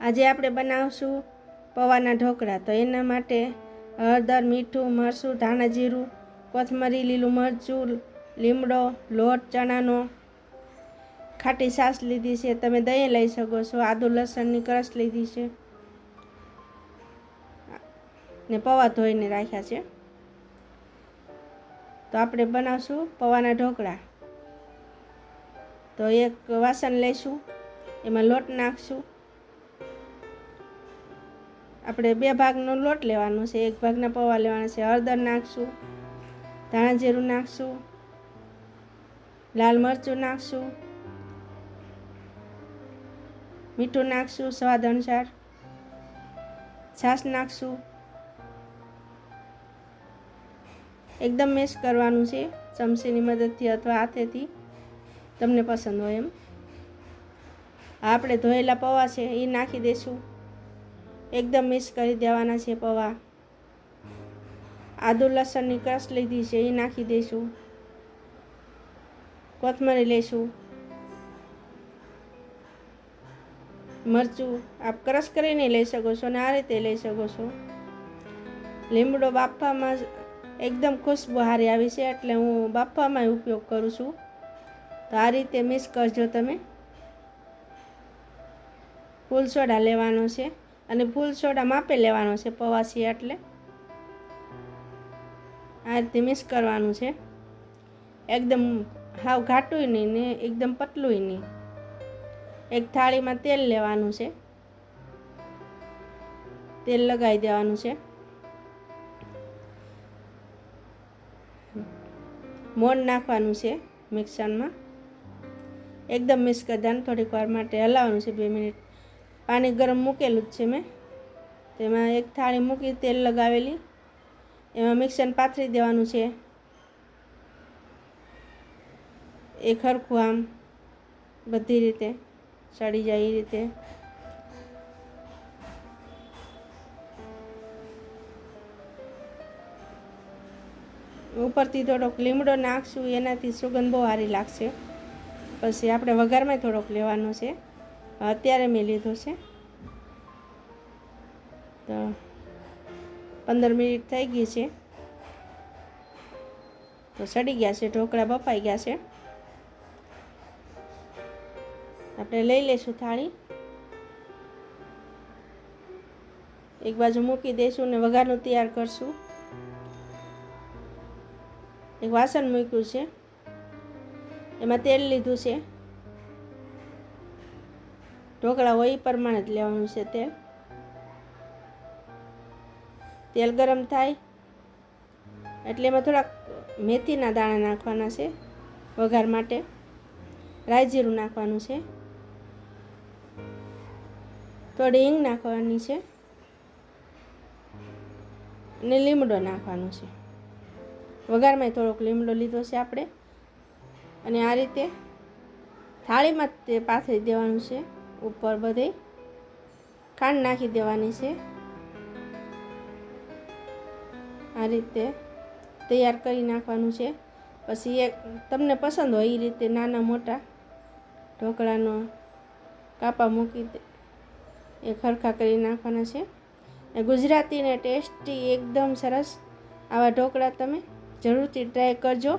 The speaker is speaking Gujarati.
આજે આપણે બનાવશું પૌવાના ઢોકળા. તો એના માટે હળદર, મીઠું, મરચું, ધાણા જીરું, કોથમરી, લીલું મરચું, લીમડો, લોટ, ચણાનો ખાટી છાશ લીધી છે. તમે દહીં લઈ શકો છો. આદુ લસણની ક્રશ લીધી છે. ને પૌવા ધોઈને રાખ્યા છે. તો આપણે બનાવશું પૌવાના ઢોકળા. તો એક વાસણ લઈશું. એમાં લોટ નાખશું. આપણે બે ભાગનો લોટ લેવાનો છે. એક ભાગના પૌવા લેવાના છે. હળદર નાખશું, ધાણા જીરું નાખશું, લાલ મરચું નાખશું, મીઠું નાખશું સ્વાદ અનુસાર, છાશ નાખશું. એકદમ મેશ કરવાનું છે, ચમચીની મદદથી અથવા હાથેથી, તમને પસંદ હોય એમ. આપણે ધોયેલા પૌવા છે, એ નાખી દઈશું એકદમ મિક્સ કરી દેવાના છે પૌવા. આદુ લસણની ક્રશ લીધી છે એ નાખી દઈશું. કોથમરી લઈશું. મરચું આપ ક્રશ કરીને લઈ શકો છો ને આ રીતે લઈ શકો છો. લીમડો બાફવામાં એકદમ ખુશ્બુ હારી આવી છે એટલે હું બાફવામાં ઉપયોગ કરું છું. તો આ રીતે મિક્સ કરજો તમે. ફૂલ લેવાનો છે. અને ફૂલ સોડા માપે લેવાનો છે પવાસી એટલે. આ રીતે મિક્સ કરવાનું છે. એકદમ હાવ ઘાટું નહીં ને એકદમ પતલું નહીં. એક થાળીમાં તેલ લેવાનું છે. તેલ લગાવી દેવાનું છે. મોણ નાખવાનું છે મિક્સરમાં. એકદમ મિક્સ કરી દેવાનું થોડીક વાર માટે હલાવવાનું છે બે મિનિટ. પાણી ગરમ મૂકેલું જ છે મેં. તેમાં એક થાળી મૂકી તેલ લગાવેલી. એમાં મિક્સર પાથરી દેવાનું છે. એ ખરખું આમ બધી રીતે સડી જાય એ રીતે. ઉપરથી થોડોક લીમડો નાખશું, એનાથી સુગંધ બહુ સારી લાગશે. પછી આપણે વઘારમાં થોડોક લેવાનો છે. અત્યારે મેં લીધો છે. તો પંદર મિનિટ થઈ ગઈ છે. તો સડી ગયા છે, ઢોકળા બફાઈ ગયા છે. આપણે લઈ લઈશું થાળી. એક બાજુ મૂકી દઈશું ને વઘારનું તૈયાર કરશું. એક વાસણ મૂક્યું છે. એમાં તેલ લીધું છે. ઢોકળા હોય એ પ્રમાણે જ લેવાનું છે તેલ. તેલ ગરમ થાય. એટલે એમાં થોડાક મેથીના દાણા નાખવાના છે વઘાર માટે. રાઈ જીરું નાખવાનું છે. થોડી હિંગ નાખવાની છે. અને લીમડો નાખવાનો છે. વઘારમાં થોડોક લીમડો લીધો છે આપણે. અને આ રીતે થાળીમાં તે પાથરી દેવાનું છે. ઉપર બધે ખાંડ નાખી દેવાની છે. આ રીતે તૈયાર કરી નાખવાનું છે. પછી એક તમને પસંદ હોય એ રીતે નાના મોટા ઢોકળાનો કાપા મૂકી એ ખરખા કરી નાખવાના છે. ગુજરાતીને ટેસ્ટી, એકદમ સરસ આવા ઢોકળા તમે જરૂરથી ટ્રાય કરજો.